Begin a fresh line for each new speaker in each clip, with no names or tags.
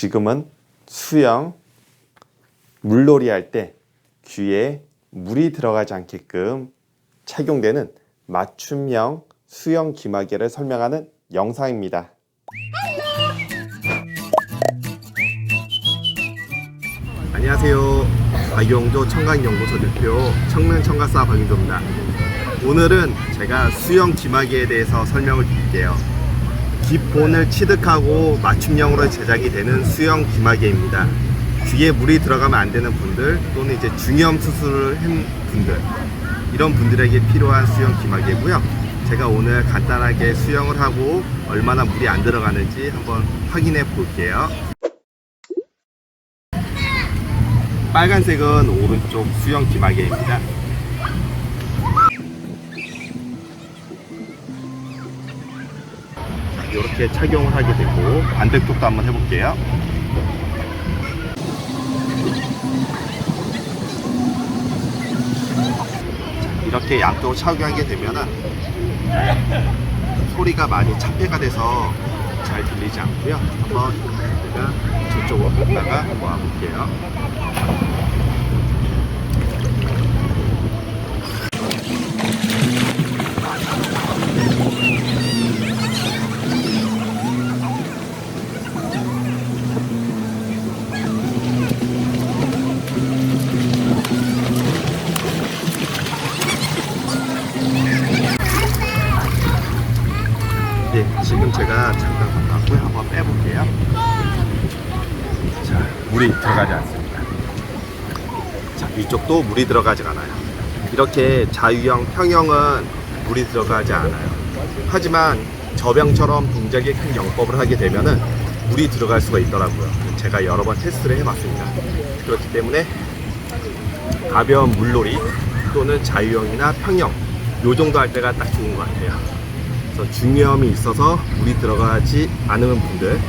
지금은 수영, 물놀이 할 때 귀에 물이 들어가지 않게끔 착용되는 맞춤형 수영 기마개를 설명하는 영상입니다. 안녕하세요. 박용조 청강연구소 대표 청년청가사 박용조입니다. 오늘은 제가 수영 기마개에 대해서 설명을 드릴게요. 기본을 취득하고 맞춤형으로 제작이 되는 수영 기마개입니다. 귀에 물이 들어가면 안 되는 분들 또는 이제 중이염 수술을 한 분들 이런 분들에게 필요한 수영 기마개고요. 제가 오늘 간단하게 수영을 하고 얼마나 물이 안 들어가는지 한번 확인해 볼게요. 빨간색은 오른쪽 수영 기마개입니다. 이렇게 착용을 하게 되고 반대쪽도 한번 해볼게요. 자, 이렇게 양쪽을 착용하게 되면은 소리가 많이 차폐가 돼서 잘 들리지 않고요. 한번 제가 저쪽으로 갔다가 한번 와볼게요. 네, 지금 제가 잠깐 왔고요. 한번 빼볼게요. 자, 물이 들어가지 않습니다. 자, 이쪽도 물이 들어가지 않아요. 이렇게 자유형, 평형은 물이 들어가지 않아요. 하지만 저병처럼 동작이 큰 영법을 하게 되면은 물이 들어갈 수가 있더라고요. 제가 여러 번 테스트를 해봤습니다. 그렇기 때문에 가벼운 물놀이 또는 자유형이나 평형 요 정도 할 때가 딱 좋은 것 같아요. 그래서 중요함이 있어서 물이 들어가지 않은 분들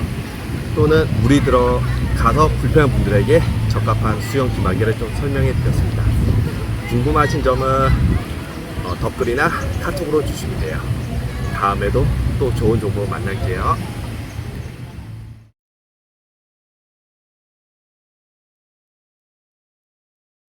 또는 물이 들어가서 불편한 분들에게 적합한 수영 기마개를 좀 설명해 드렸습니다. 궁금하신 점은 어, 댓글이나 카톡으로 주시면 돼요. 다음에도 또 좋은 정보 만날게요.